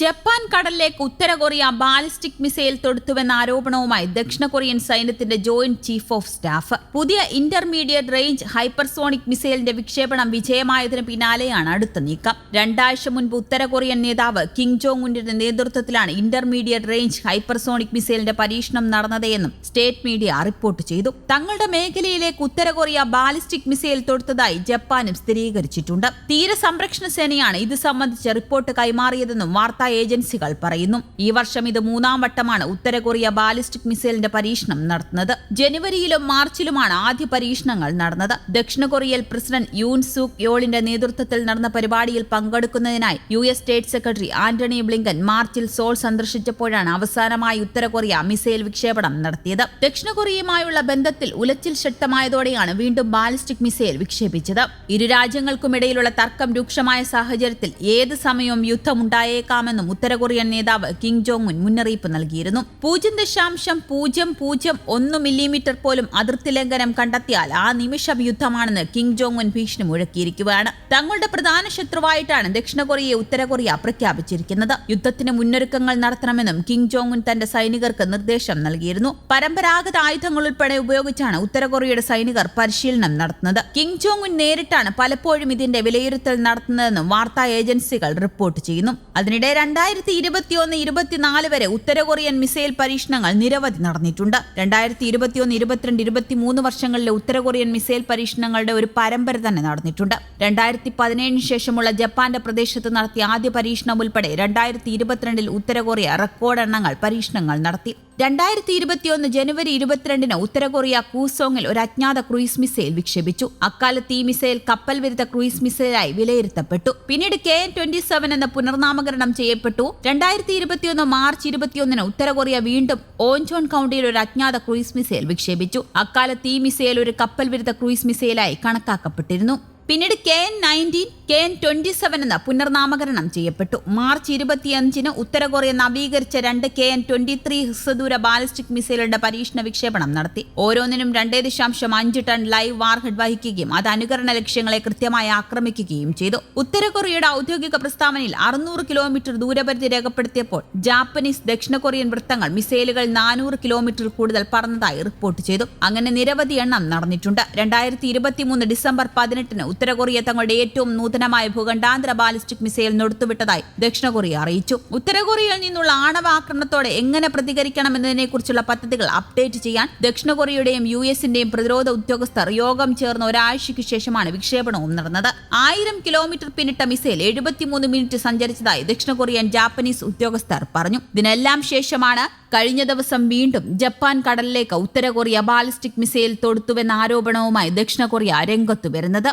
Japan കടലിലേക്ക് ഉത്തര Korea ballistic missile തൊടുത്തുവെന്ന ആരോപണവുമായി ദക്ഷിണ കൊറിയൻ സൈന്യത്തിന്റെ ജോയിന്റ് ചീഫ് ഓഫ് സ്റ്റാഫ്. പുതിയ ഇന്റർമീഡിയറ്റ് റേഞ്ച് ഹൈപ്പർസോണിക് മിസൈലിന്റെ വിക്ഷേപണം വിജയമായതിന് പിന്നാലെയാണ് അടുത്ത നീക്കം. രണ്ടാഴ്ച മുൻപ് ഉത്തര കൊറിയൻ നേതാവ് കിങ് ജോങ് ഉന്നിന്റെ നേതൃത്വത്തിലാണ് ഇന്റർമീഡിയറ്റ് റേഞ്ച് ഹൈപ്പർസോണിക് മിസൈലിന്റെ പരീക്ഷണം നടന്നതെന്നും സ്റ്റേറ്റ് മീഡിയ റിപ്പോർട്ട് ചെയ്തു. തങ്ങളുടെ മേഖലയിലേക്ക് ഉത്തര കൊറിയ ബാലിസ്റ്റിക് മിസൈൽ തൊടുത്തതായി ജപ്പാനും സ്ഥിരീകരിച്ചിട്ടുണ്ട്. തീരസംരക്ഷണ സേനയാണ് ഇത് സംബന്ധിച്ച റിപ്പോർട്ട് കൈമാറിയതെന്നും വാർത്താ ഏജൻസികൾ പറയുന്നു. ഈ വർഷം ഇത് മൂന്നാം വട്ടമാണ് ഉത്തര കൊറിയ ബാലിസ്റ്റിക് മിസൈലിന്റെ പരീക്ഷണം നടത്തുന്നത്. ജനുവരിയിലും മാർച്ചിലുമാണ് ആദ്യ പരീക്ഷണങ്ങൾ നടന്നത്. ദക്ഷിണ കൊറിയയിൽ പ്രസിഡന്റ് യൂൻ സൂക് യോളിന്റെ നേതൃത്വത്തിൽ നടന്ന പരിപാടിയിൽ പങ്കെടുക്കുന്നതിനായി U S state secretary Antony Blinken മാർച്ചിൽ സോൾ സന്ദർശിച്ചപ്പോഴാണ് അവസാനമായി ഉത്തര കൊറിയ മിസൈൽ വിക്ഷേപണം നടത്തിയത്. ദക്ഷിണ കൊറിയയുമായുള്ള ബന്ധത്തിൽ ഉലച്ചിൽ ശക്തമായതോടെയാണ് വീണ്ടും ബാലിസ്റ്റിക് മിസൈൽ വിക്ഷേപിച്ചത്. ഇരു രാജ്യങ്ങൾക്കുമിടയിലുള്ള തർക്കം രൂക്ഷമായ സാഹചര്യത്തിൽ ഏത് സമയവും യുദ്ധമുണ്ടായേക്കാമെന്നും ഉത്തര കൊറിയൻ നേതാവ് കിങ് ജോങ് ഉൻ മുന്നറിയിപ്പ് നൽകിയിരുന്നു. പൂജ്യം ദശാംശം പൂജ്യം പൂജ്യം ഒന്ന് മില്ലിമീറ്റർ പോലും അതിർത്തി ലംഘനം കണ്ടെത്തിയാൽ ആ നിമിഷം യുദ്ധമാണെന്ന് കിങ് ജോങ് ഉൻ ഭീഷണി മുഴക്കിയിരിക്കുകയാണ്. തങ്ങളുടെ പ്രധാന ശത്രുവായിട്ടാണ് ദക്ഷിണ കൊറിയയെ ഉത്തര കൊറിയ പ്രഖ്യാപിച്ചിരിക്കുന്നത്. യുദ്ധത്തിന് മുന്നൊരുക്കങ്ങൾ നടത്തണമെന്നും കിങ് ജോങ് ഉൻ തന്റെ സൈനികർക്ക് നിർദ്ദേശം നൽകിയിരുന്നു. പരമ്പരാഗത ആയുധങ്ങൾ ഉൾപ്പെടെ ഉപയോഗിച്ചാണ് ഉത്തര കൊറിയയുടെ സൈനികർ പരിശീലനം നടത്തുന്നത്. കിങ് ജോങ് ഉൻ നേരിട്ടാണ് പലപ്പോഴും ഇതിന്റെ വിലയിരുത്തൽ നടത്തുന്നതെന്നും വാർത്താ ഏജൻസികൾ റിപ്പോർട്ട് ചെയ്യുന്നു. അതിനിടെ രണ്ടായിരത്തി ഇരുപത്തിയൊന്ന് ഇരുപത്തിനാല് വരെ ഉത്തര കൊറിയൻ മിസൈൽ പരീക്ഷണങ്ങൾ നിരവധി നടന്നിട്ടുണ്ട്. രണ്ടായിരത്തി ഇരുപത്തിയൊന്ന് ഇരുപത്തിരണ്ട് ഇരുപത്തിമൂന്ന് വർഷങ്ങളിലെ ഉത്തര കൊറിയൻ മിസൈൽ പരീക്ഷണങ്ങളുടെ ഒരു പരമ്പര തന്നെ നടന്നിട്ടുണ്ട്. രണ്ടായിരത്തി പതിനേഴിന് ശേഷമുള്ള ജപ്പാന്റെ പ്രദേശത്ത് നടത്തിയ ആദ്യ പരീക്ഷണം ഉൾപ്പെടെ രണ്ടായിരത്തി ഇരുപത്തിരണ്ടിൽ ഉത്തര കൊറിയ റെക്കോർഡ് എണ്ണങ്ങൾ പരീക്ഷണങ്ങൾ നടത്തി. രണ്ടായിരത്തി ഇരുപത്തിയൊന്ന് ജനുവരി ഇരുപത്തിരണ്ടിന് ഉത്തര കൊറിയ കൂസോങ്ങിൽ ഒരു അജ്ഞാത ക്രൂയിസ് മിസൈൽ വിക്ഷേപിച്ചു. അക്കാലത്ത് ഈ മിസൈൽ കപ്പൽ വിരുദ്ധ ക്രൂയിസ് മിസൈലായി വിലയിരുത്തപ്പെട്ടു. പിന്നീട് കെ എൻ ട്വന്റി സെവൻ എന്ന പുനർനാമകരണം ചെയ്യപ്പെട്ടു. രണ്ടായിരത്തി ഇരുപത്തിയൊന്ന് മാർച്ച് ഇരുപത്തിയൊന്നിന് ഉത്തര കൊറിയ വീണ്ടും ഓൻചോൺ കൗണ്ടിയിൽ ഒരു അജ്ഞാത ക്രൂയിസ് മിസൈൽ വിക്ഷേപിച്ചു. അക്കാലത്ത് ഈ മിസൈൽ ഒരു കപ്പൽ വിരുദ്ധ ക്രൂയിസ് മിസൈലായി കണക്കാക്കപ്പെട്ടിരുന്നു. പിന്നീട് K N nineteen K N twenty seven എന്ന പുനർനാമകരണം ചെയ്യപ്പെട്ടു. മാർച്ച് ഇരുപത്തിയഞ്ചിന് ഉത്തര കൊറിയ നവീകരിച്ച രണ്ട് K N twenty three ഹ്രസ്വദൂര ballistic മിസൈലുകളുടെ പരീക്ഷണ വിക്ഷേപണം നടത്തി. ഓരോന്നിനും രണ്ടേ ദശാംശം അഞ്ച് ടൺ ലൈവ് വാർഹെഡ് വഹിക്കുകയും അത് അനുകരണ ലക്ഷ്യങ്ങളെ കൃത്യമായി ആക്രമിക്കുകയും ചെയ്തു. ഉത്തര കൊറിയയുടെ ഔദ്യോഗിക പ്രസ്താവനയിൽ അറുന്നൂറ് കിലോമീറ്റർ ദൂരപരിധി രേഖപ്പെടുത്തിയപ്പോൾ ജാപ്പനീസ് ദക്ഷിണ കൊറിയൻ വൃത്തങ്ങൾ മിസൈലുകൾ നാനൂറ് കിലോമീറ്റർ കൂടുതൽ പറന്നതായി റിപ്പോർട്ട് ചെയ്തു. അങ്ങനെ നിരവധി എണ്ണം നടന്നിട്ടുണ്ട്. രണ്ടായിരത്തി ഇരുപത്തിമൂന്ന് ഡിസംബർ പതിനെട്ടിന് ഉത്തര കൊറിയ തങ്ങളുടെ ഏറ്റവും നൂതനമായ ഭൂഖണ്ഡാന്തര ബാലിസ്റ്റിക് മിസൈൽ നൊടുത്തുവിട്ടതായി ദക്ഷിണ കൊറിയ അറിയിച്ചു. ഉത്തരകൊറിയയിൽ നിന്നുള്ള ആണവ ആക്രമണത്തോടെ എങ്ങനെ പ്രതികരിക്കണമെന്നതിനെക്കുറിച്ചുള്ള പദ്ധതികൾ അപ്ഡേറ്റ് ചെയ്യാൻ ദക്ഷിണ കൊറിയയുടെയും യു എസിന്റെയും പ്രതിരോധ ഉദ്യോഗസ്ഥർ യോഗം ചേർന്ന ഒരാഴ്ചയ്ക്ക് ശേഷമാണ് വിക്ഷേപണവും നടന്നത്. ആയിരം കിലോമീറ്റർ പിന്നിട്ട മിസൈൽ എഴുപത്തിമൂന്ന് മിനിറ്റ് സഞ്ചരിച്ചതായി ദക്ഷിണ കൊറിയൻ ജാപ്പനീസ് ഉദ്യോഗസ്ഥർ പറഞ്ഞു. ഇതിനെല്ലാം ശേഷമാണ് കഴിഞ്ഞ ദിവസം വീണ്ടും ജപ്പാൻ കടലിലേക്ക് ഉത്തര കൊറിയ ബാലിസ്റ്റിക് മിസൈൽ തൊടുത്തുവെന്ന ആരോപണവുമായി ദക്ഷിണ കൊറിയ രംഗത്തു വരുന്നത്.